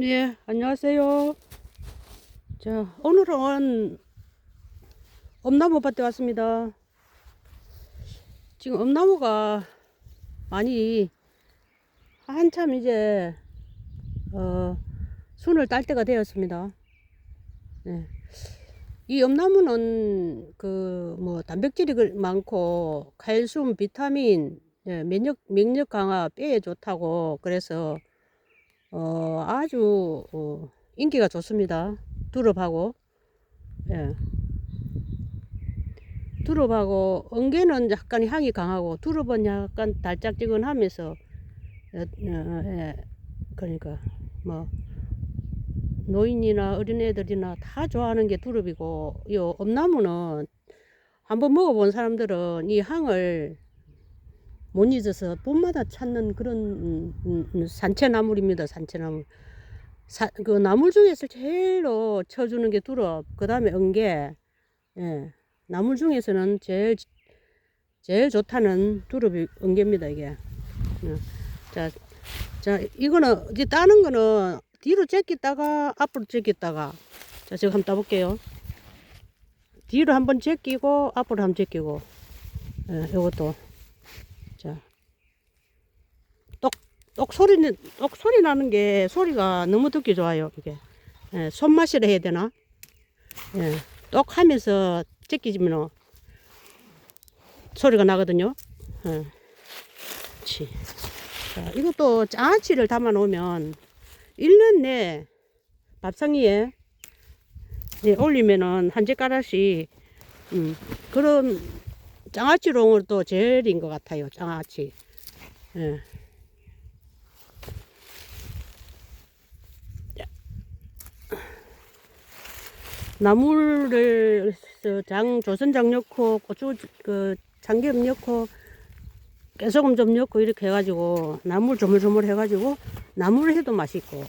예, 안녕하세요. 자, 오늘은 엄나무 밭에 왔습니다. 지금 엄나무가 많이 한참 이제 어, 순을 딸 때가 되었습니다. 네. 이 엄나무는 그 뭐 단백질이 그 많고 칼슘, 비타민, 예, 면역 면역 강화, 뼈에 좋다고 그래서 어, 아주 어, 인기가 좋습니다. 두릅하고 예. 두릅하고 엉개는 약간 향이 강하고 두릅은 약간 달짝지근하면서 어, 어, 예. 그러니까 뭐 노인이나 어린애들이나 다 좋아하는 게 두릅이고 이 엄나무는 한번 먹어본 사람들은 이 향을 못 잊어서 봄마다 찾는 그런 음, 음, 음, 산채나물입니다. 산채나물. 사, 그 나물 중에서 제일로 쳐주는 게 두릅, 그 다음에 엉개. 예. 나물 중에서는 제일 제일 좋다는 두릅이 엉개입니다. 이게. 예. 자, 자 이거는 이제 따는 거는 뒤로 제끼다가 앞으로 제끼다가 자 제가 한번 따볼게요. 뒤로 한번 제끼고 앞으로 한번 제끼고 예, 요것도 자, 똑, 똑 소리는, 똑 소리 나는 게 소리가 너무 듣기 좋아요, 이게. 예, 손맛이라 해야 되나? 예, 똑 하면서 제끼지면 소리가 나거든요. 예. 치. 자, 이것도 장아찌를 담아 놓으면 1년 내 밥상 위에 예, 올리면은 한 젓가락씩 음, 그런 장아찌롱을 또 제일인 것 같아요. 장아찌. 예. 나물을 장 조선장 넣고 고추 그 참기름 넣고 깨소금 좀 넣고 이렇게 해가지고 나물 조물조물 해가지고 나물을 해도 맛있고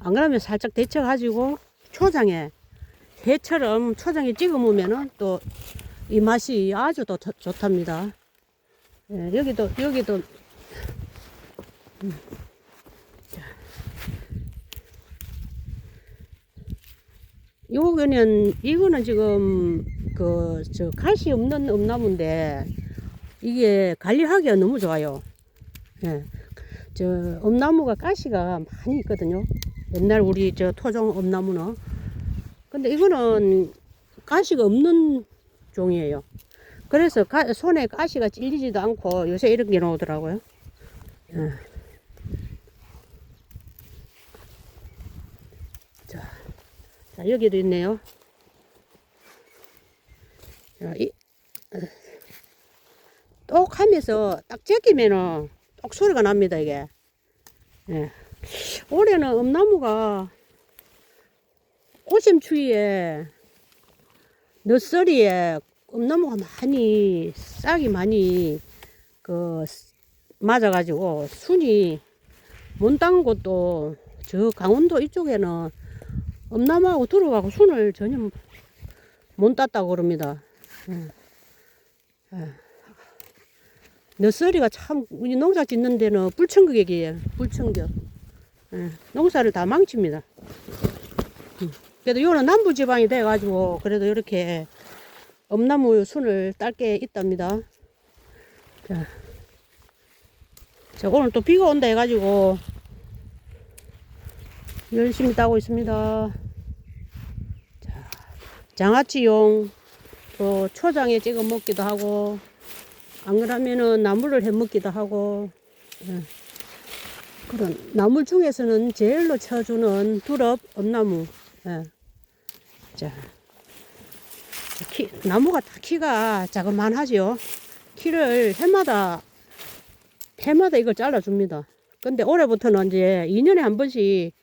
안 그러면 살짝 데쳐가지고 초장에 회처럼 초장에 찍어 먹으면은 또 이 맛이 아주 더 좋- 좋답니다. 예, 여기도 여기도 음. 요거는 이거는 지금 그 저 가시 없는 엄나무인데 이게 관리하기가 너무 좋아요. 예. 저 엄나무가 가시가 많이 있거든요. 옛날 우리 저 토종 엄나무는. 근데 이거는 가시가 없는 종이에요. 그래서 가- 손에 가시가 찔리지도 않고 요새 이런 게 나오더라고요. 예. 자, 자, 여기도 있네요. 자, 이, 어, 똑 하면서 딱 제끼면은 똑 소리가 납니다, 이게. 예. 올해는 엄나무가 오심 추위에 너서리에 엄나무가 많이 싹이 많이 그 맞아가지고 순이 못 딴 곳도 저 강원도 이쪽에는 엄나무하고 들어가고 순을 전혀 못 땄다고 그럽니다. 예. 예. 너서리가 참 우리 농사 짓는 데는 불청격이에요. 불청격. 예. 농사를 다 망칩니다. 음. 그래도 요는 남부 지방이 돼 가지고 그래도 이렇게 엄나무 순을 딸게 있답니다. 자. 자, 오늘 또 비가 온다 해가지고 열심히 따고 있습니다. 자, 장아찌용 또 초장에 찍어 먹기도 하고 안 그러면은 나물을 해 먹기도 하고 예. 그런 나물 중에서는 제일로 쳐주는 두릅 엄나무. 예. 자, 키, 나무가 다 키가 자그만하죠. 키를 해마다 해마다 이걸 잘라줍니다. 근데 올해부터는 이제 2년에 한 번씩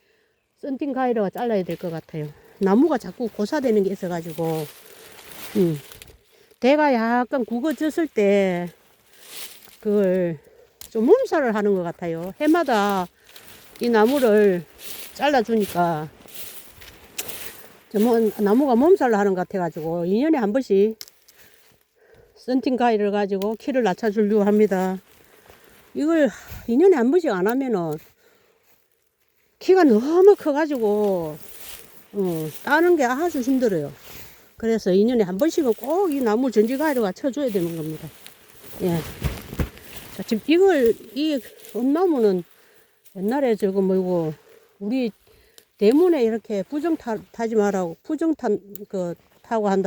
썬팅 가위로가 잘라야 될 것 같아요. 나무가 자꾸 고사되는 게 있어가지고, 음. 대가 약간 굵어졌을 때, 그걸 좀 몸살을 하는 것 같아요. 해마다 이 나무를 잘라주니까, 뭐 나무가 몸살을 하는 것 같아가지고, 2년에 한 번씩 썬팅 가위를 가지고 키를 낮춰주려고 합니다. 이걸 2년에 한 번씩 안 하면은 키가 너무 커가지고 어, 따는 게 아주 힘들어요. 그래서 2년에 한 번씩은 꼭 이 나무 전지가리가 쳐줘야 되는 겁니다. 예. 자, 지금 이걸, 이 엄나무는 옛날에 저거 뭐고, 우리 대문에 이렇게 부정 타, 타지 말라고, 부정 탄, 그, 타고 한다.